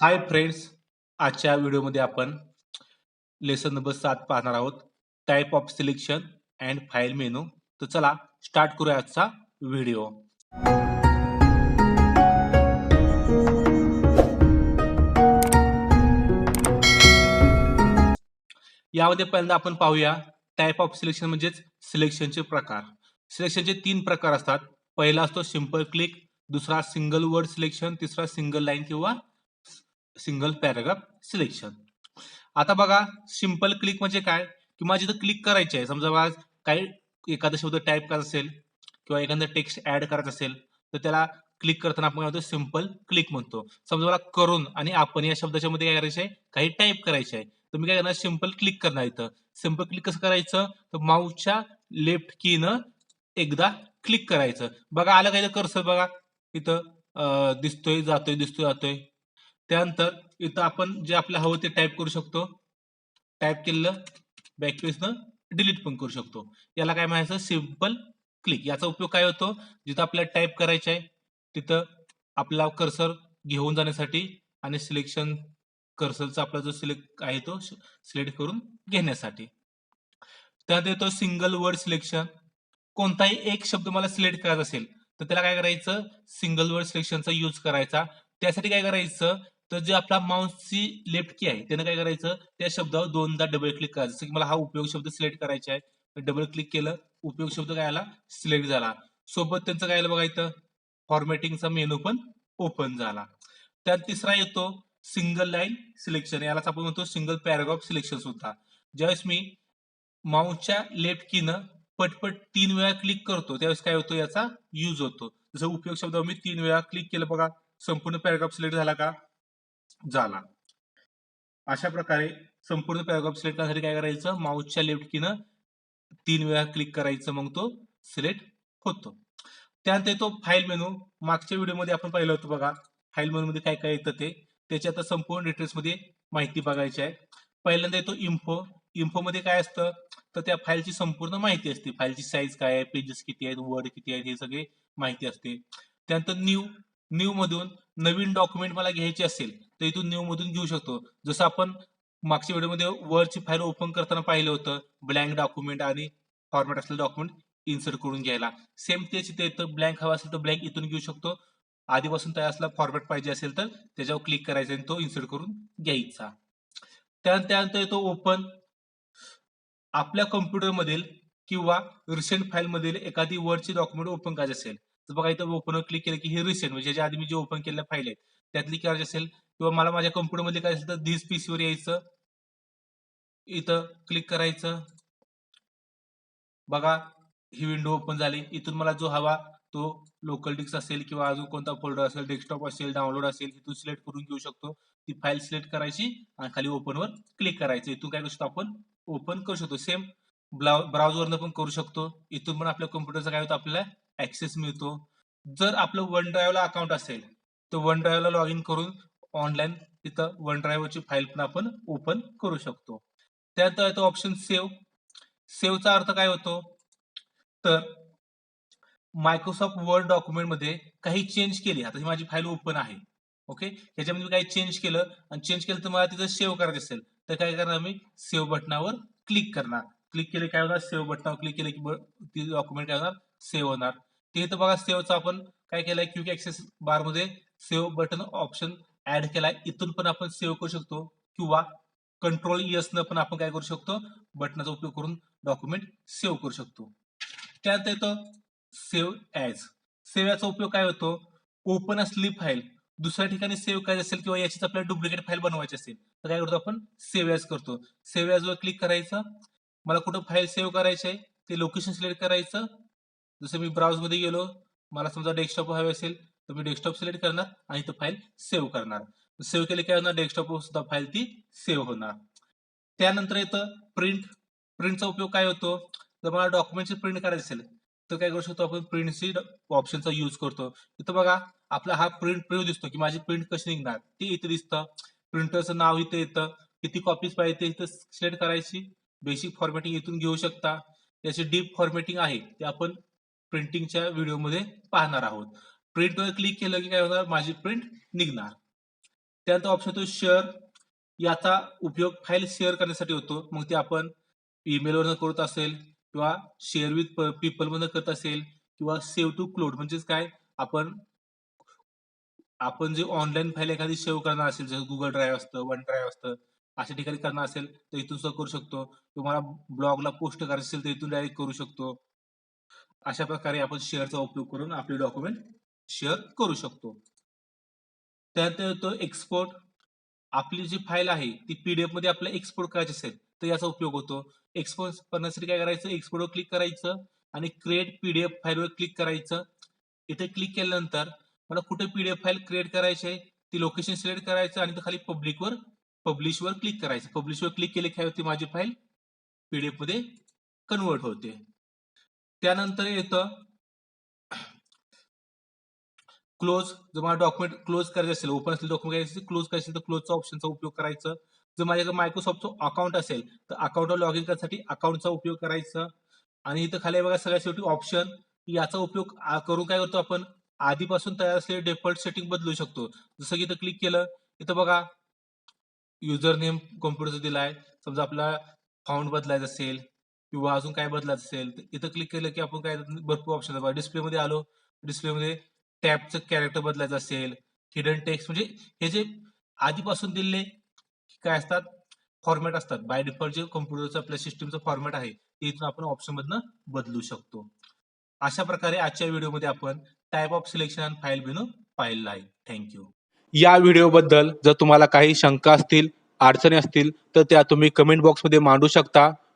Hi friends आजच्या व्हिडिओमध्ये आपण लेसन नंबर सात पाहणार आहोत. Type of selection and file menu तर चला स्टार्ट करूया आजचा व्हिडिओ. यामध्ये पहिल्यांदा आपण पाहूया टाईप ऑफ सिलेक्शन म्हणजेच सिलेक्शनचे प्रकार. सिलेक्शनचे तीन प्रकार असतात. पहिला असतो सिंपल क्लिक दुसरा सिंगल वर्ड सिलेक्शन तिसरा सिंगल लाईन किंवा सिंगल पॅराग्राफ सिलेक्शन आता बघा सिंपल क्लिक म्हणजे काय? की मला जिथं क्लिक करायचे आहे. समजा बघा काही एखादा शब्द टाईप करायचा असेल किंवा एखादा टेक्स्ट ऍड करायचा असेल तर त्याला क्लिक करताना आपण काय म्हणतो? सिंपल क्लिक म्हणतो. समजा मला करून आणि आपण या शब्दाच्या मध्ये काय करायचं आहे? काही टाईप करायचे आहे. तर मी काय करणार? सिंपल क्लिक करणार इथं. सिंपल क्लिक कसं करायचं? तर माऊसच्या लेफ्ट कीनं एकदा क्लिक करायचं. बघा आलं काय कर्सर बघा इथं दिसतोय जातोय दिसतोय जातोय. त्यानंतर इथं आपण जे आपल्या हवं ते टाईप करू शकतो. टाईप केलेलं बॅकपेजनं डिलीट पण करू शकतो. याला काय म्हणायचं? सिंपल क्लिक याचा उपयोग काय होतो? जिथं आपल्याला टाईप करायचं आहे तिथं आपला कर्सर घेऊन जाण्यासाठी आणि सिलेक्शन कर्सरचा आपला जो सिलेक्ट आहे तो सिलेक्ट करून घेण्यासाठी. त्यात येतो सिंगल वर्ड सिलेक्शन कोणताही एक शब्द मला सिलेक्ट करायचा असेल तर त्याला काय करायचं? सिंगल वर्ड सिलेक्शनचा यूज करायचा. त्यासाठी काय करायचं? तर जे आपला माउसची लेफ्ट की आहे त्यानं काय करायचं? त्या शब्दावर दोनदा डबल क्लिक करायचं. जसं की मला हा उपयोग शब्द सिलेक्ट करायचा आहे डबल क्लिक केलं उपयोग शब्द काय आला? सिलेक्ट झाला. सोबत त्यांचं काय आलं बघा इथं? फॉर्मॅटिंगचा मेनू पण ओपन झाला. त्यात तिसरा येतो सिंगल लाईन सिलेक्शन यालाच आपण म्हणतो सिंगल पॅराग्राफ सिलेक्शन सुद्धा. ज्यावेळेस मी माऊसच्या लेफ्ट कीनं पटपट तीन वेळा क्लिक करतो त्यावेळेस काय होतो? याचा यूज होतो. जसं उपयोग शब्दावर मी तीन वेळा क्लिक केलं बघा. संपूर्ण पॅराग्राफ सिलेक्ट झाला का? झाला. अशा प्रकारे संपूर्ण पॅराग्राफ सिलेक्ट करण्यासाठी काय करायचं? माऊसच्या लेफ्ट कीनं तीन वेळा क्लिक करायचं. मग तो सिलेक्ट होतो. त्यानंतर येतो फाईल मेनू मागच्या व्हिडिओमध्ये आपण पाहिलं होतं बघा. फाईल मेनू मध्ये काय काय येतं ते? त्याची आता संपूर्ण डिटेल्समध्ये माहिती बघायची आहे. पहिल्यांदा येतो इन्फो इन्फो मध्ये काय असतं? तर त्या फाईलची संपूर्ण माहिती असते. फाईलची साईज काय आहे? पेजेस किती आहेत? वर्ड किती आहेत? हे सगळे माहिती असते. त्यानंतर न्यू न्यू मधून नवीन डॉक्युमेंट मला घ्यायची असेल तर इथून न्यू मधून घेऊ शकतो. जसं आपण मागच्या व्हिडिओमध्ये वरची फाईल ओपन करताना पाहिलं होतं ब्लँक डॉक्युमेंट आणि फॉर्मॅट असलेलं डॉक्युमेंट इन्सर्ट करून घ्यायला. सेम तेच इथे येतं ब्लँक हवा असेल तर ब्लँक इथून घेऊ शकतो. आधीपासून तयार असला फॉर्मॅट पाहिजे असेल तर त्याच्यावर क्लिक करायचा आणि तो इन्सर्ट करून घ्यायचा. त्यानंतर येतो ओपन आपल्या कम्प्युटर मधील किंवा रिसेंट फाईल मधील एखादी वर्डची डॉक्युमेंट ओपन करायची असेल तर बघा इथं ओपन क्लिक केलं की हे रिसेंट म्हणजे ज्याच्या आधी मी जे ओपन केलेल्या फाईल आहेत त्यातली चार्ज असेल किंवा मला माझ्या कम्प्युटरमध्ये काय असेल तर धीस पीसी वर यायचं. इथं क्लिक करायचं. बघा ही विंडो ओपन झाली. इथून मला जो हवा तो लोकल डिस्क असेल किंवा अजून कोणता फोल्डर असेल डेस्कटॉप असेल डाउनलोड असेल इथून सिलेक्ट करून घेऊ शकतो. ती फाईल सिलेक्ट करायची आणि खाली ओपन वर क्लिक करायचं. इथून काय करू शकतो आपण? ओपन करू शकतो. सेम ब्राउझरनं पण करू शकतो. इथून पण आपल्या कम्प्युटरचा काय होतं? आपल्याला ऍक्सेस मिळतो. जर आपलं वन ड्राईव्हला अकाउंट असेल तर वन ड्राईव्हला लॉग इन करून ऑनलाईन तिथं वन ड्राईव्हची फाईल पण आपण ओपन करू शकतो. त्यानंतर येतो ऑप्शन सेव्ह सेव्हचा अर्थ काय होतो? तर मायक्रोसॉफ्ट वर्ड डॉक्युमेंटमध्ये काही चेंज केली. आता ही माझी फाईल ओपन आहे. ओके ह्याच्यामध्ये मी काही चेंज केलं आणि चेंज केलं तर मला तिथं सेव्ह करायचं असेल तर काय करणार मी? सेव्ह बटनावर क्लिक करणार. क्लिक केले काय होणार? सेव्ह बटनावर क्लिक केलं की ती डॉक्युमेंट काय होणार? सेव्ह होणार. ते तर बघा सेव्हचं आपण काय केलंय क्विक ऍक्सेस बारमध्ये सेव्ह बटन ऑप्शन ऍड केलाय. इथून पण आपण सेव्ह करू शकतो किंवा कंट्रोल न पण आपण काय करू शकतो बटनाचा उपयोग करून डॉक्युमेंट सेव्ह करू शकतो. त्यानंतर येतं सेव्ह ॲज सेव्ह याचा उपयोग काय होतो? ओपन असलेली फाईल दुसऱ्या ठिकाणी सेव्ह करायची असेल किंवा याचीच आपल्याला डुप्लिकेट फाईल बनवायची असेल तर काय करतो आपण? सेव्ह ॲज करतो. सेव्ह ॲजवर क्लिक करायचं. मला कुठं फाईल सेव्ह करायची आहे ते लोकेशन सिलेक्ट करायचं. जसं मी ब्राउजमध्ये गेलो मला समजा डेस्कटॉप हवे असेल तर मी डेस्कटॉप सिलेक्ट करणार आणि तो फाईल सेव्ह करणार. सेव्ह केले काय होणार? डेस्कटॉपवर सुद्धा फाईल ती सेव्ह होणार. त्यानंतर येतं प्रिंट प्रिंटचा उपयोग काय होतो? जर मला डॉक्युमेंटची प्रिंट करायची असेल तर काय करू शकतो आपण? प्रिंटची ऑप्शनचा यूज करतो. इथं बघा आपला हा प्रिंट प्रिव्ह दिसतो की माझी प्रिंट कशी निघणार? ते इथे दिसतं. प्रिंटरचं नाव इथे येतं. किती कॉपीज पाहिजे ते इथं सिलेक्ट करायची. बेसिक फॉर्मॅटिंग इथून घेऊ शकता. त्याची डीप फॉर्मॅटिंग आहे ते आपण प्रिंटिंगच्या व्हिडिओमध्ये पाहणार आहोत. प्रिंटवर क्लिक केलं की काय होणार? माझी प्रिंट निघणार. त्यानंतर ऑप्शन तो शेअर याचा उपयोग फाईल शेअर करण्यासाठी होतो. मग ते आपण ईमेलवरनं करत असेल किंवा शेअर विथ पीपल मधनं करत असेल किंवा सेव्ह टू क्लोड म्हणजेच काय? आपण आपण जे ऑनलाईन फाईल एखादी सेव्ह करणार असेल जसं गुगल ड्राईव्ह असतं वन ड्राईव्ह असतं अशा ठिकाणी करणार असेल तर इथून सुद्धा करू शकतो. तुम्हाला ब्लॉगला पोस्ट करायचं असेल तर इथून डायरेक्ट करू शकतो. अशा प्रकारे आपण शेअरचा उपयोग करून आपले डॉक्युमेंट शेअर करू शकतो. त्यानंतर येतो एक्सपोर्ट आपली जी फाईल आहे ती पीडीएफमध्ये आपल्याला एक्सपोर्ट करायची असेल तर याचा उपयोग होतो. एक्सपोर्ट करण्यासाठी काय करायचं? एक्सपोर्टवर क्लिक करायचं आणि क्रिएट पीडीएफ फाईलवर क्लिक करायचं. इथे क्लिक केल्यानंतर मला कुठे पीडीएफ फाईल क्रिएट करायची आहे ती लोकेशन सिलेक्ट करायचं आणि खाली पब्लिकवर पब्लिशवर क्लिक करायचं. पब्लिशवर क्लिक केले काय होती? माझी फाईल पीडीएफमध्ये कन्वर्ट होते. त्यानंतर येतं क्लोज जर मला डॉक्युमेंट क्लोज करायचं असेल ओपन असेल डॉक्युमेंट करायचं असेल क्लोज करायचं असेल तर क्लोजचा ऑप्शनचा उपयोग करायचा. जर माझ्याकडे मायक्रोसॉफ्टचं अकाउंट असेल तर अकाउंटवर लॉग इन करण्यासाठी अकाउंटचा उपयोग करायचा. आणि इथं खाली बघा सगळ्यात शेवटी ऑप्शन याचा उपयोग करून काय करतो आपण? आधीपासून तयार असलेले डिफॉल्ट सेटिंग बदलू शकतो. जसं की इथं क्लिक केलं इथं बघा युजर नेम कॉम्प्युटरचा दिलाय समजा आपला फाउंड बदलायचं असेल किंवा अजून काय बदलायचं असेल तर इथं क्लिक केलं की आपण काय भरपूर ऑप्शन डिस्प्ले मध्ये आलो डिस्प्ले मध्ये टॅबचं कॅरेक्टर बदलायचं असेल हिडन टेक्स्ट म्हणजे हे जे आधीपासून दिलेले काय असतात फॉर्मॅट असतात. बाय डिफॉल्ट जे कम्प्युटरचं आपल्या सिस्टीमचं फॉर्मॅट आहे ते इथून आपण ऑप्शन मधनं बदलू शकतो. अशा प्रकारे आजच्या व्हिडिओमध्ये आपण टाईप ऑफ सिलेक्शन आणि फाईल मेनू पाहिलेला आहे. थँक्यू या व्हिडिओबद्दल जर तुम्हाला काही शंका असतील अडचणी असतील तर त्या तुम्ही कमेंट बॉक्समध्ये मांडू शकता.